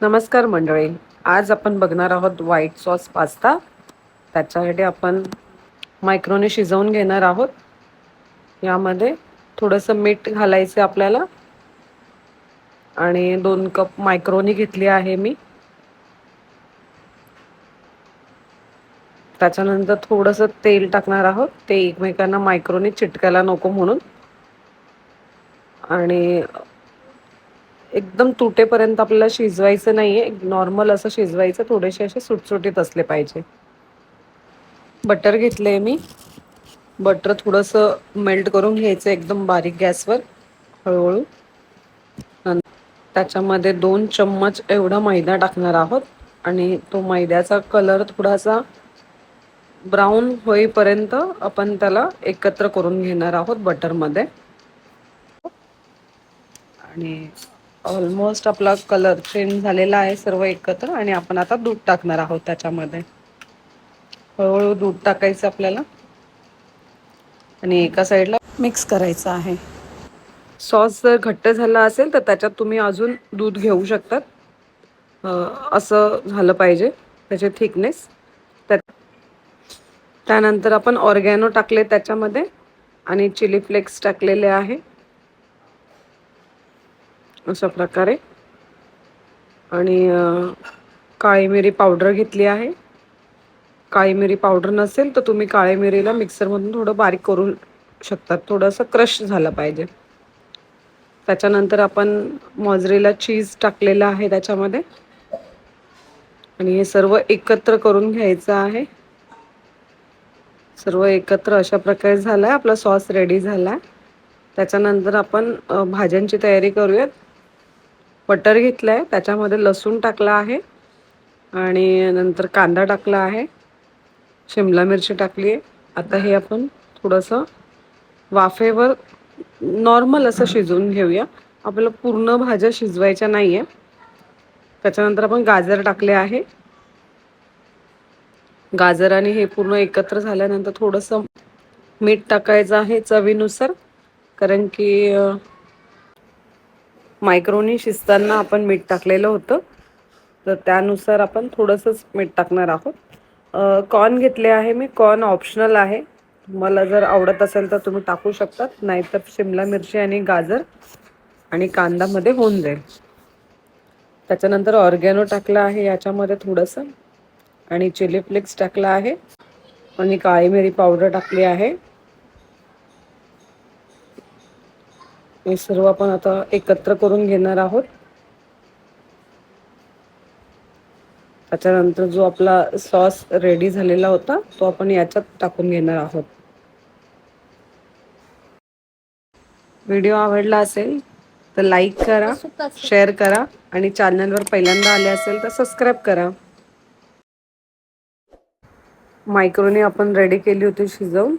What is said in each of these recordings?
नमस्कार मंडळी. आज आपण बघणार आहोत व्हाईट सॉस पास्ता त्याच्यासाठी आपण मायक्रोने शिजवून घेणार आहोत. यामध्ये थोडंसं मीठ घालायचं आपल्याला. आणि दोन कप मायक्रोनी घेतली आहे मी. त्याच्यानंतर थोडंसं तेल टाकणार आहोत. ते एकमेकांना मायक्रोनी चिटकायला नको म्हणून. आणि एकदम तुटेपर्यंत आपल्याला शिजवायचं नाही आहे नॉर्मल असं शिजवायचं थोडेसे असे सुटसुटीत असले पाहिजे. बटर घेतलं आहे मी. बटर थोडंसं मेल्ट करून घ्यायचं एकदम बारीक गॅसवर हळूहळू. त्याच्यामध्ये दोन चम्मच एवढा मैदा टाकणार आहोत. आणि तो मैद्याचा कलर थोडासा ब्राऊन होईपर्यंत आपण त्याला एकत्र करून घेणार आहोत बटरमध्ये आणि ऑलमोस्ट आपला कलर चेंज झालेला आहे सर्व एकत्र आणि आपण आता दूध टाकणार आहोत त्याच्यामध्ये. हळूहळू दूध टाकायचं आपल्याला. आणि एका साईडला मिक्स करायचं आहे. सॉस जर घट्ट झाला असेल तर त्याच्यात तुम्ही अजून दूध घेऊ शकतात. असं झालं पाहिजे. त्याचे थिकनेस त्या त्यानंतर आपण ऑर्गॅनो टाकले त्याच्यामध्ये आणि चिली फ्लेक्स टाकलेले आहे. अशा प्रकारे. आणि काळी मिरी पावडर घेतली आहे. काळी मिरी पावडर नसेल तर तुम्ही काळी मिरीला मिक्सरमधून थोडं बारीक करू शकतात. थोडंसं क्रश झालं पाहिजे. त्याच्यानंतर आपण मॉजरेला चीज टाकलेलं आहे त्याच्यामध्ये. आणि हे सर्व एकत्र करून घ्यायचं आहे. सर्व एकत्र अशा प्रकारे झालं आहे आपला सॉस रेडी झाला आहे त्याच्यानंतर आपण भाज्यांची तयारी करूयात. बटर घेतलं आहे त्याच्यामध्ये लसूण टाकला आहे आणि नंतर कांदा टाकला आहे. शिमला मिरची टाकली आहे. आता हे आपण थोडंसं वाफेवर नॉर्मल असं शिजवून घेऊया. आपल्याला पूर्ण भाज्या शिजवायच्या नाही आहे त्याच्यानंतर आपण गाजर टाकले आहे. गाजर आणि हे पूर्ण एकत्र झाल्यानंतर थोडंसं मीठ टाकायचं आहे चवीनुसार. कारण की मायक्रोनी शिजताना आपण मीठ टाकलेलं होतं. तर त्यानुसार आपण थोडंसंच मीठ टाकणार आहोत. कॉर्न घेतले आहे मी. कॉर्न ऑप्शनल आहे. तुम्हाला जर आवडत असेल तर तुम्ही टाकू शकतात. नाहीतर शिमला मिरची आणि गाजर आणि कांदामध्ये होऊन जाईल. त्याच्यानंतर ऑर्गॅनो टाकला आहे याच्यामध्ये थोडंसं. आणि चिली फ्लेक्स टाकला आहे. आणि काळी मिरी पावडर टाकली आहे. हे सर्व आपण आता एकत्र करून घेणार आहोत. त्याच्यानंतर जो आपला सॉस रेडी झालेला होता तो आपण याच्यात टाकून घेणार आहोत. व्हिडिओ आवडला असेल तर लाईक करा शेअर करा आणि चॅनलवर पहिल्यांदा आले असेल तर सबस्क्राईब करा. मायक्रोनी आपण रेडी केली होती शिजवून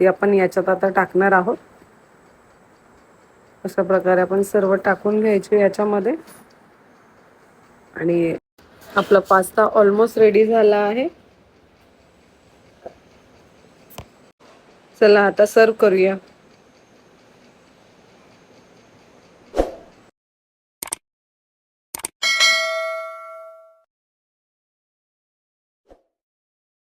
ती आपण याच्यात आता टाकणार आहोत. अशा प्रकारे आपण सर्व टाकून घ्यायचे याच्यामध्ये. आणि आपला पास्ता ऑलमोस्ट रेडी झाला आहे. चला आता सर्व करूया.